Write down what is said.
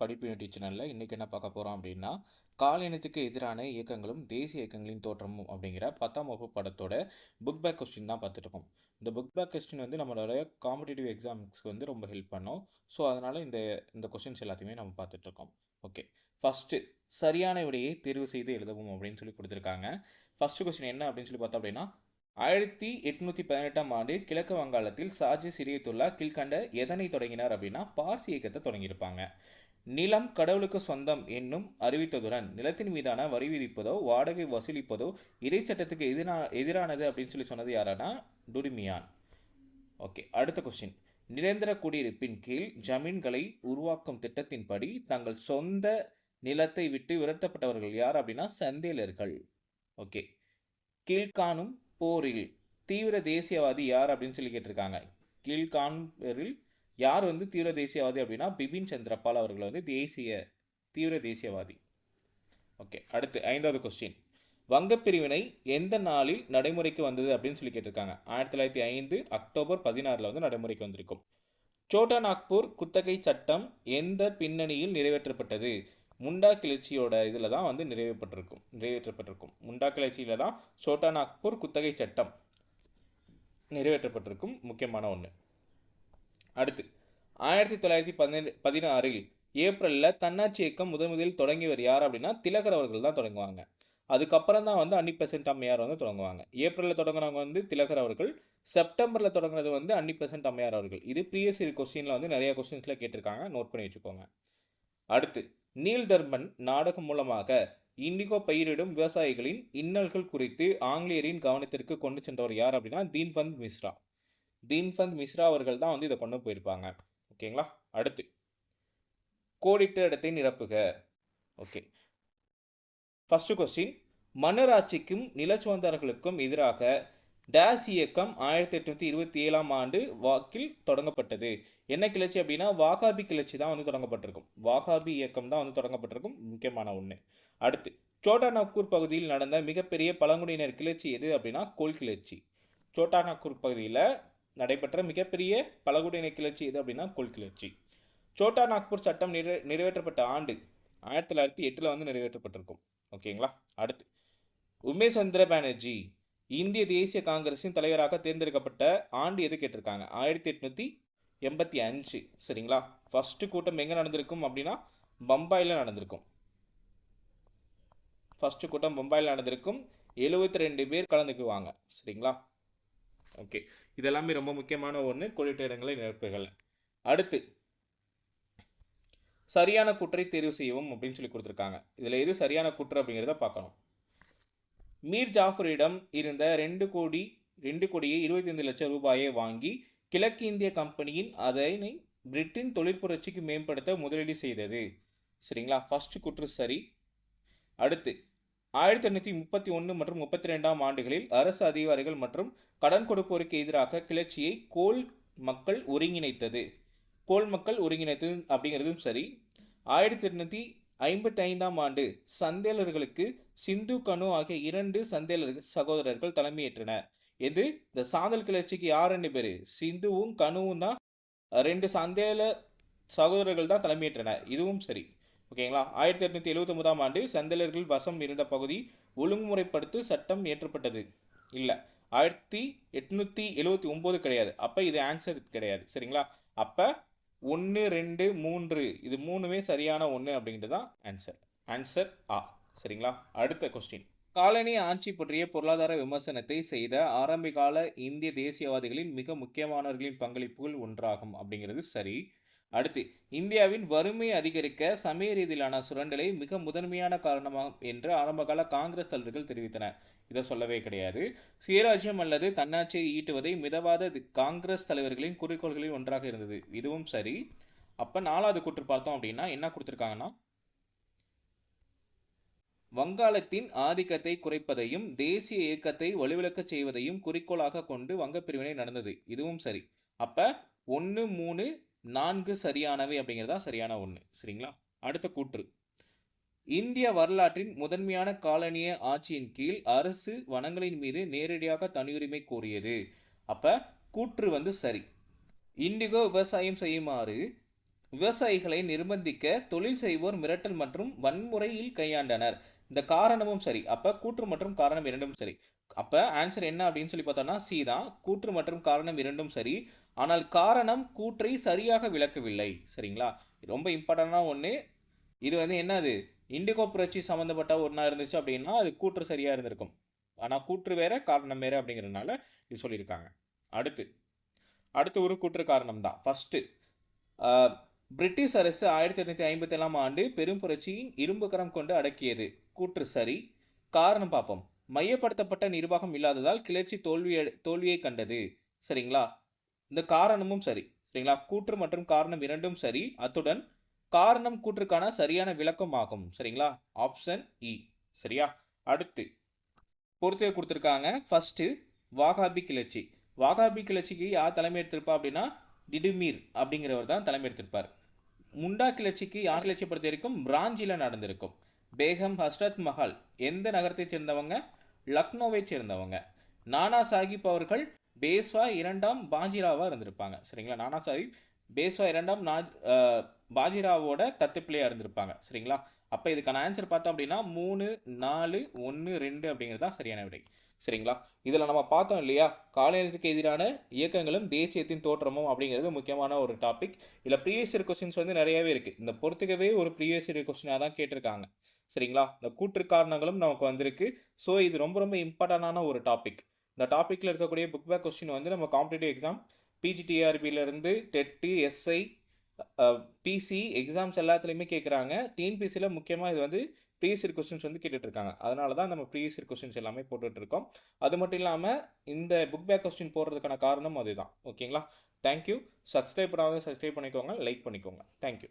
படிப்பு யூனிட் சேனலில் இன்றைக்கி என்ன பார்க்க போகிறோம் அப்படின்னா காலினத்துக்கு எதிரான இயக்கங்களும் தேசிய இயக்கங்களின் தோற்றமும் அப்படிங்கிற பத்தாம் வகுப்பு படத்தோட புக் பேக் கொஸ்டின் தான் பார்த்துட்டு இருக்கோம். இந்த புக் பேக் கொஸ்டின் வந்து நம்மளோட காம்படிட்டிவ் எக்ஸாம்ஸ்க்கு வந்து ரொம்ப ஹெல்ப் பண்ணும். ஸோ அதனால் இந்த இந்த கொஸ்டின்ஸ் எல்லாத்தையுமே நம்ம பார்த்துட்டு இருக்கோம். ஓகே ஃபஸ்ட்டு சரியான விடையை தேர்வு செய்து எழுதவும் அப்படின்னு சொல்லி கொடுத்துருக்காங்க. ஃபஸ்ட்டு கொஸ்டின் என்ன அப்படின்னு சொல்லி பார்த்தோம் அப்படின்னா ஆயிரத்தி எட்நூற்றி பதினெட்டாம் ஆண்டு கிழக்கு வங்காளத்தில் சாஜி சிரியத்துல்லா கீழ்கண்ட எதனை தொடங்கினார் அப்படின்னா பார்சி இயக்கத்தை தொடங்கியிருப்பாங்க. நிலம் கடவுளுக்கு சொந்தம் என்னும் அறிவித்ததுடன் நிலத்தின் மீதான வரி விதிப்பதோ வாடகை வசூலிப்பதோ இறைச்சட்டத்துக்கு எதிரா எதிரானது அப்படின்னு சொல்லி சொன்னது யாரானா? டுடுமியான். ஓகே அடுத்த கொஸ்டின் நிரந்தர குடியிருப்பின் கீழ் ஜமீன்களை உருவாக்கும் திட்டத்தின்படி தங்கள் சொந்த நிலத்தை விட்டு விரட்டப்பட்டவர்கள் யார் அப்படின்னா சந்தேலர்கள். ஓகே கீழ்காணும் போரில் தீவிர தேசியவாதி யார் அப்படின்னு சொல்லி கேட்டிருக்காங்க. கீழ்காணும் போரில் யார் வந்து தீவிர தேசியவாதி அப்படின்னா பிபின் சந்திரபால் அவர்கள் வந்து தேசிய தீவிர தேசியவாதி. ஓகே அடுத்து ஐந்தாவது கொஸ்டின் வங்கப்பிரிவினை எந்த நாளில் நடைமுறைக்கு வந்தது அப்படின்னு சொல்லி கேட்டிருக்காங்க. ஆயிரத்தி தொள்ளாயிரத்தி ஐந்து அக்டோபர் பதினாறில் வந்து நடைமுறைக்கு வந்திருக்கும். சோட்டா நாக்பூர் குத்தகை சட்டம் எந்த பின்னணியில் நிறைவேற்றப்பட்டது? முண்டா கிளர்ச்சியோட இதில் தான் வந்து நிறைவேற்றப்பட்டிருக்கும் நிறைவேற்றப்பட்டிருக்கும். முண்டா கிளர்ச்சியில் தான் சோட்டா நாக்பூர் குத்தகை சட்டம் நிறைவேற்றப்பட்டிருக்கும் முக்கியமான ஒன்று அடுத்து ஆயிரத்தி தொள்ளாயிரத்தி பதினேழு பதினாறில் ஏப்ரலில் தன்னாட்சி இயக்கம் முதன் முதலில் தொடங்கியவர் யார் அப்படின்னா திலகர் அவர்கள் தான் தொடங்குவாங்க. அதுக்கப்புறம் தான் வந்து அன்னி பெசன்ட் அம்மையார் வந்து தொடங்குவாங்க. ஏப்ரலில் தொடங்குனவங்க வந்து திலகர் அவர்கள் செப்டம்பரில் தொடங்குறது வந்து அன்னி பெசன்ட் அம்மையார் அவர்கள். இது ப்ரீவியஸ் கொஸ்டினில் வந்து நிறைய கொஸ்டின்ஸில் கேட்டிருக்காங்க நோட் பண்ணி வச்சுக்கோங்க. அடுத்து நீல் தர்மன் நாடகம் மூலமாக இண்டிகோ பயிரிடும் விவசாயிகளின் இன்னல்கள் குறித்து ஆங்கிலேயரின் கவனத்திற்கு கொண்டு சென்றவர் யார் அப்படின்னா தீன்பந்த் மிஸ்ரா. தீன்பந்த் மிஸ்ரா அவர்கள் தான் வந்து இதை கொண்டு போயிருப்பாங்க. ஓகேங்களா? அடுத்து. கோடிட்ட இடத்தை நிரப்புக. ஓகே. ஃபஸ்ட்டு கொஸ்டின் மன்னராட்சிக்கும் நிலச்சுவந்தார்களுக்கும் எதிராக டேஸ் இயக்கம் ஆயிரத்தி எட்நூற்றி இருபத்தி ஏழாம் ஆண்டு வாக்கில் தொடங்கப்பட்டது. என்ன கிளர்ச்சி அப்படின்னா வாகாபி கிளர்ச்சி தான் வந்து தொடங்கப்பட்டிருக்கும். வாகாபி இயக்கம் தான் வந்து தொடங்கப்பட்டிருக்கும். முக்கியமான ஒன்று அடுத்து. சோட்டா நாக்பூர் பகுதியில் நடந்த மிகப்பெரிய பழங்குடியினர் கிளர்ச்சி எது அப்படின்னா கோல் கிளர்ச்சி. சோட்டா நாக்பூர் பகுதியில் நடைபெற்ற மிகப்பெரிய பழங்குடியினர் கிளர்ச்சி எது அப்படின்னா கோல் கிளர்ச்சி. சோட்டா நாக்பூர் சட்டம் நிறை நிறைவேற்றப்பட்ட ஆண்டு ஆயிரத்தி தொள்ளாயிரத்தி எட்டில் வந்து நிறைவேற்றப்பட்டிருக்கும். ஓகேங்களா? அடுத்து உமேஷ் சந்திர பானர்ஜி இந்திய தேசிய காங்கிரஸின் தலைவராக தேர்ந்தெடுக்கப்பட்ட ஆண்டு எது கேட்டிருக்காங்க? ஆயிரத்தி எட்நூற்றி எண்பத்தி அஞ்சு. சரிங்களா? ஃபஸ்ட்டு கூட்டம் எங்கே நடந்திருக்கும் அப்படின்னா பம்பாயில் நடந்திருக்கும். ஃபஸ்ட்டு கூட்டம் பம்பாயில் நடந்திருக்கும். எழுபத்தி ரெண்டு பேர் கலந்துக்குவாங்க. சரிங்களா? ஓகே இதெல்லாமே ரொம்ப முக்கியமான ஒன்று குறிப்பிட்ட இடங்களை நிரப்புகள். அடுத்து சரியான குற்றை தேர்வு செய்யவும் அப்படின்னு சொல்லி கொடுத்துருக்காங்க. இதில் எது சரியான குற்றம் அப்படிங்கிறத பார்க்கணும். மீர் ஜாஃபரிடம் இருந்த ரெண்டு கோடி ரெண்டு கோடியே இருபத்தைந்து லட்சம் ரூபாயை வாங்கி கிழக்கு இந்திய கம்பெனியின் அதனை பிரிட்டன் தொழிற்புரட்சிக்கு மேம்படுத்த முதலீடு செய்தது. சரிங்களா? ஃபஸ்ட்டு குற்று சரி. அடுத்து ஆயிரத்தி எண்ணூற்றி முப்பத்தி ஒன்று மற்றும் முப்பத்தி ரெண்டாம் ஆண்டுகளில் அரசு அதிகாரிகள் மற்றும் கடன் கொடுப்போருக்கு எதிராக கிளர்ச்சியை கோல் மக்கள் ஒருங்கிணைத்தது. கோல் மக்கள் ஒருங்கிணைத்தது அப்படிங்கிறதும் சரி. ஆயிரத்தி எண்ணூற்றி ஐம்பத்தி ஐந்தாம் ஆண்டு சந்தேலர்களுக்கு சிந்து கனு ஆகிய இரண்டு சந்தேலர் சகோதரர்கள் தலைமையேற்றனர். எது? இந்த சாந்தல் கிளர்ச்சிக்கு யார் ரெண்டு பேர்? சிந்துவும் கனுவும் தான். ரெண்டு சந்தேல சகோதரர்கள் தான் தலைமையேற்றனர். இதுவும் சரி. ஓகேங்களா? ஆயிரத்தி எட்நூற்றி எழுபத்தி ஒன்பதாம் ஆண்டு சந்தேலர்கள் வசம் இருந்த பகுதி ஒழுங்குமுறைப்படுத்து சட்டம் ஏற்றப்பட்டது இல்லை. ஆயிரத்தி எட்நூற்றி எழுபத்தி ஒம்பது கிடையாது. அப்போ இது ஆன்சர் கிடையாது. சரிங்களா? அப்போ ஒன்று ரெண்டு மூன்று. இது மூணுமே சரியான ஒன்று அப்படிங்கிறது தான் ஆன்சர் ஆன்சர் ஆ சரிங்களா? அடுத்த கொஸ்டின் காலனி ஆட்சி பற்றிய பொருளாதார விமர்சனத்தை செய்த ஆரம்பகால இந்திய தேசியவாதிகளின் மிக முக்கியமானவர்களின் பங்களிப்புகள் ஒன்றாகும் அப்படிங்கிறது சரி. அடுத்து இந்தியாவின் வறுமை அதிகரிக்க சமய ரீதியிலான சுரண்டலை மிக முதன்மையான காரணமாகும் என்று ஆரம்பகால காங்கிரஸ் தலைவர்கள் தெரிவித்தனர். இதை சொல்லவே கிடையாது. சுயராஜ்யம் அல்லது தன்னாட்சியை ஈட்டுவதை மிதவாத காங்கிரஸ் தலைவர்களின் குறிக்கோள்களில் ஒன்றாக இருந்தது. இதுவும் சரி. அப்போ நாலாவது கூற்று பார்த்தோம் அப்படின்னா என்ன கொடுத்துருக்காங்கன்னா வங்காளத்தின் ஆதிக்கத்தை குறைப்பதையும் தேசிய இயக்கத்தை வலுவிழக்கச் செய்வதையும் குறிக்கோளாக கொண்டு வங்கப்பிரிவினை நடந்தது. இதுவும் சரி. அப்போ ஒன்று மூணு நான்கு சரியானவை அப்படிங்கிறதா சரியான ஒன்று சரிங்களா? அடுத்த கூற்று. இந்திய வரலாற்றின் முதன்மையான காலனிய ஆட்சியின் கீழ் அரசு வனங்களின் மீது நேரடியாக தனியுரிமை கோரியது. அப்போ கூற்று வந்து சரி. இண்டிகோ விவசாயம் செய்யுமாறு விவசாயிகளை நிர்பந்திக்க தொழில் செய்வோர் மிரட்டல் மற்றும் வன்முறையில் கையாண்டனர். இந்த காரணமும் சரி. அப்போ கூற்று மற்றும் காரணம் இரண்டும் சரி. அப்போ ஆன்சர் என்ன அப்படின்னு சொல்லி பார்த்தோம்னா சி தான். கூற்று மற்றும் காரணம் இரண்டும் சரி. ஆனால் காரணம் கூற்றை சரியாக விளக்கவில்லை. சரிங்களா? ரொம்ப இம்பார்ட்டண்டான ஒன்று இது வந்து என்னது? இண்டிகோ புரட்சி சம்மந்தப்பட்ட ஒன்றா இருந்துச்சு அப்படின்னா அது கூற்று சரியாக இருந்திருக்கும். ஆனால் கூற்று வேற காரணம் வேறு அப்படிங்கிறதுனால இது சொல்லியிருக்காங்க. அடுத்து. அடுத்து ஒரு கூற்று காரணம் தான். ஃபஸ்ட்டு பிரிட்டிஷ் அரசு ஆயிரத்தி எட்நூற்றி ஐம்பத்தி ஏழாம் ஆண்டு பெரும் புரட்சியின் இரும்பு கரம் கொண்டு அடக்கியது. கூற்று சரி. காரணம் பார்ப்போம். மையப்படுத்தப்பட்ட நிர்வாகம் இல்லாததால் கிளர்ச்சி தோல்வி தோல்வியை கண்டது. சரிங்களா? இந்த காரணமும் சரி. சரிங்களா? கூற்று மற்றும் காரணம் இரண்டும் சரி. அத்துடன் காரணம் கூற்றுக்கான சரியான விளக்கம் ஆகும். சரிங்களா? ஆப்ஷன் இ சரியா? அடுத்து பொறுத்தே கொடுத்துருக்காங்க. ஃபஸ்ட்டு வாகாபி கிளர்ச்சி. வாகாபி கிளர்ச்சிக்கு யார் தலைமை எடுத்திருப்பா அப்படின்னா டிடுமீர் அப்படிங்கிறவர் தான் தலைமை எடுத்திருப்பார். முண்டா கிளர்ச்சிக்கு யார் கிளர்ச்சி பொறுத்த வரைக்கும் பிராஞ்சியில் நடந்திருக்கும். பேகம் ஹஸ்ரத் மஹால் எந்த நகரத்தைச் சேர்ந்தவங்க? லக்னோவைச் சேர்ந்தவங்க. நானா சாஹிப் அவர்கள் பேஸ்வா இரண்டாம் பாஜிராவாக இருந்திருப்பாங்க. சரிங்களா? நானா சாஹிப் பேஸ்வா இரண்டாம் நா பாஜிராவோட தத்துப்பிள்ளையாக இருந்திருப்பாங்க. சரிங்களா? அப்போ இதுக்கான ஆன்சர் பார்த்தோம் அப்படின்னா மூணு நாலு ஒன்று ரெண்டு அப்படிங்கிறது தான் சரியான விடை. சரிங்களா? இதில் நம்ம பார்த்தோம் இல்லையா? காலநிலத்துக்கு எதிரான இயக்கங்களும் தேசியத்தின் தோற்றமும் அப்படிங்கிறது முக்கியமான ஒரு டாபிக் இதில் ப்ரீவியஸ் இயர் கொஸ்டின்ஸ் வந்து நிறையவே இருக்குது இந்த பொறுத்துக்கவே ஒரு ப்ரீவியஸ் இயர் கொஸ்டினாக தான் கேட்டிருக்காங்க. சரிங்களா? இந்த கூற்று காரணங்களும் நமக்கு வந்திருக்கு. ஸோ இது ரொம்ப ரொம்ப இம்பார்ட்டண்டான ஒரு டாபிக் இந்த டாப்பிக்கில் இருக்கக்கூடிய புக் பேக் கொஸ்டின் வந்து நம்ம காம்படிட்டிவ் எக்ஸாம் பிஜிடிஆர்பியிலேருந்து டெட்டு எஸ்ஐ பிசி எக்ஸாம்ஸ் எல்லாத்துலேயுமே கேட்குறாங்க டிஎன்பிசியில் முக்கியமாக இது வந்து ப்ரீவியஸ் கொஸ்டின்ஸ் வந்து கேட்டுட்ருக்காங்க. அதனால தான் நம்ம ப்ரீவியஸ் கொஸ்டின்ஸ் எல்லாமே போட்டுட்ருக்கோம். அது மட்டும் இல்லாமல் இந்த புக் பேக் கொஸ்டின் போடுறதுக்கான காரணம் அதுதான். ஓகேங்களா தேங்க்யூ சப்ஸ்கிரைப் பண்ணாத சப்ஸ்கிரைப் பண்ணிக்கோங்க லைக் பண்ணிக்கோங்க. Thank you